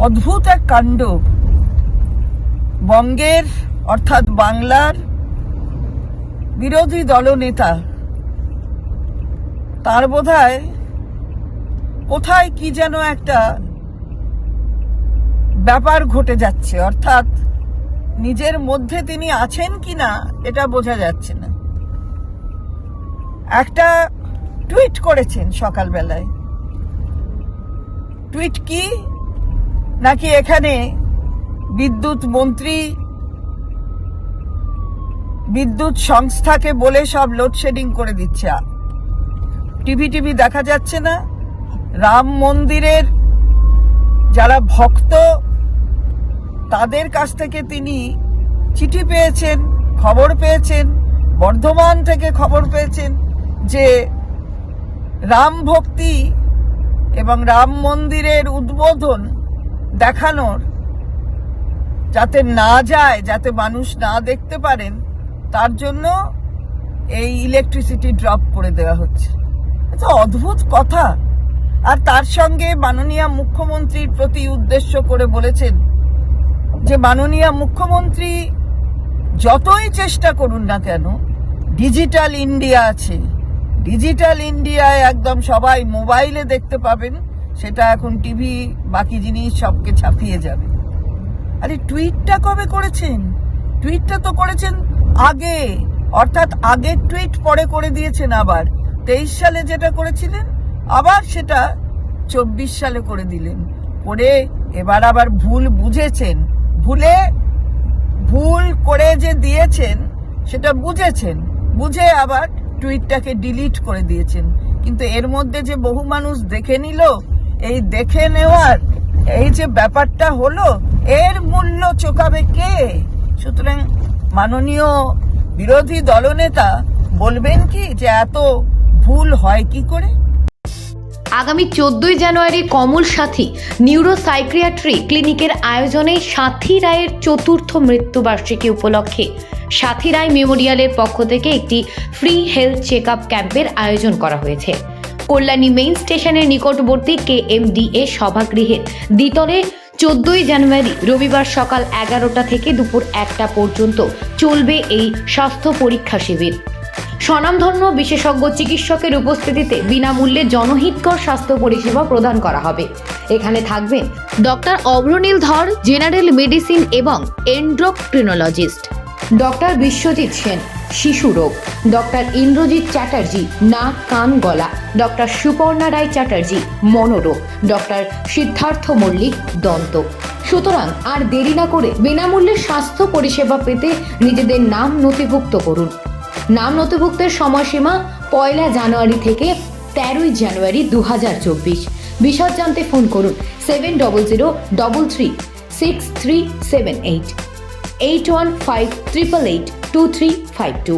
অদ্ভুত এক কাণ্ড। বঙ্গের, অর্থাৎ বাংলার বিরোধী দলনেতা, তার বোধহয় কোথায় কি যেন একটা ব্যাপার ঘটে যাচ্ছে। অর্থাৎ নিজের মধ্যে তিনি আছেন কি না, এটা বোঝা যাচ্ছে না। একটা টুইট করেছেন সকালবেলায়। টুইট কি? নাকি এখানে বিদ্যুৎ মন্ত্রী, বিদ্যুৎ সংস্থাকে বলে সব লোডশেডিং করে দিচ্ছে? টিভি টিভি দেখা যাচ্ছে না। রাম মন্দিরের যারা ভক্ত, তাদের কাছ থেকে তিনি চিঠি পেয়েছেন, খবর পেয়েছেন, বর্ধমান থেকে খবর পেয়েছেন যে রাম ভক্তি এবং রাম মন্দিরের উদ্বোধন দেখানোর, যাতে না যায়, যাতে মানুষ না দেখতে পারেন, তার জন্য এই ইলেকট্রিসিটি ড্রপ করে দেওয়া হচ্ছে। এটা অদ্ভুত কথা। আর তার সঙ্গে মাননীয় মুখ্যমন্ত্রীর প্রতি উদ্দেশ্য করে বলেছেন যে, মাননীয় মুখ্যমন্ত্রী যতই চেষ্টা করুন না কেন ডিজিটাল ইন্ডিয়া আছে। ডিজিটাল ইন্ডিয়ায় একদম সবাই মোবাইলে দেখতে পাবেন। সেটা এখন টিভি, বাকি জিনিস সবকে ছাপিয়ে যাবে। আরে টুইটটা কবে করেছেন? টুইটটা তো করেছেন আগে। অর্থাৎ আগের টুইট পরে করে দিয়েছেন আবার। তেইশ সালে যেটা করেছিলেন, আবার সেটা চব্বিশ সালে করে দিলেন। করে এবার আবার ভুল বুঝেছেন। ভুলে ভুল করে যে দিয়েছেন, সেটা বুঝেছেন। বুঝে আবার টুইটটাকে ডিলিট করে দিয়েছেন। কিন্তু এর মধ্যে যে বহু মানুষ দেখে নিল এই দেখে নেওয়ার এই যে ব্যাপারটা হলো, এর মূল্য চোকাবে কে? সুতরাং মাননীয় বিরোধী দলনেতা বলবেন কি যে এত ভুল হয় কি করে? আগামী চোদ্দই জানুয়ারি কমল সাথী নিউরোসাইক্রিয়াট্রি ক্লিনিকের আয়োজনে সাথী রায়ের চতুর্থ মৃত্যুবার্ষিকী উপলক্ষে সাথী রায় মেমোরিয়ালের পক্ষ থেকে একটি ফ্রি হেলথ চেক আপ ক্যাম্পের আয়োজন করা হয়েছে। কল্যাণী মেইন স্টেশনের নিকটবর্তী কে এম ডি এ সভাগৃহের দ্বিতলে চোদ্দই জানুয়ারি রবিবার সকাল এগারোটা থেকে দুপুর একটা পর্যন্ত চলবে এই স্বাস্থ্য পরীক্ষা শিবির। স্বনামধন্য বিশেষজ্ঞ চিকিৎসকের উপস্থিতিতে বিনামূল্যে জনহিতকর স্বাস্থ্য পরিষেবা প্রদান করা হবে। এখানে থাকবেন ডক্টর অভ্রনীল ধর, জেনারেল মেডিসিন এবং এন্ড্রোক্রিনোলজিস্ট। ডক্টর বিশ্বজিৎ সেন শিশু রোগ। ডক্টর ইন্দ্রজিৎ চ্যাটার্জি, নাক, কান, গলা। ডক্টর সুপর্ণা রায় চ্যাটার্জি, মনোরোগ। ডক্টর সিদ্ধার্থ মল্লিক, দন্ত। সুতরাং আর দেরি না করে বিনামূল্যে স্বাস্থ্য পরিষেবা পেতে নিজেদের নাম নথিভুক্ত করুন। নাম নথিভুক্তের সময়সীমা পয়লা জানুয়ারি থেকে তেরোই জানুয়ারি দু হাজার চব্বিশ। বিশদ জানতে ফোন করুন seven double zero double three six three seven eight. eight one five triple eight two three five two